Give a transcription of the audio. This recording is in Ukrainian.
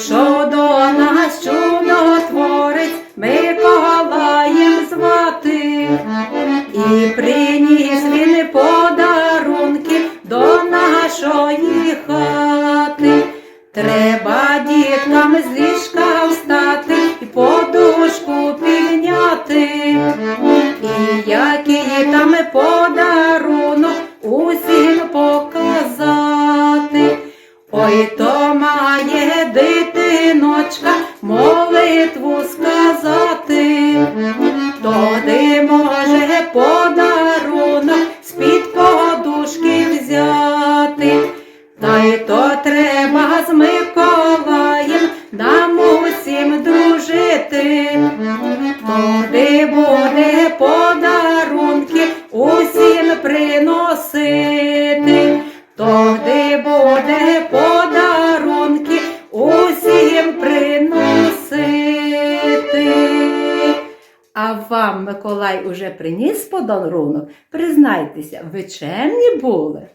Прийшов до нас чувного творець, ми Миколаєм звати, і приніс він подарунки до нашої хати. Треба діткам з ліжка встати і подушку підняти. І який там подарунок усім показати. Ой, то треба з Миколаєм, нам усім дружити, туди буде подарунки усім приносити, туди буде подарунки усім приносити. А вам Миколай уже приніс подарунок? Признайтеся, ви чемні були?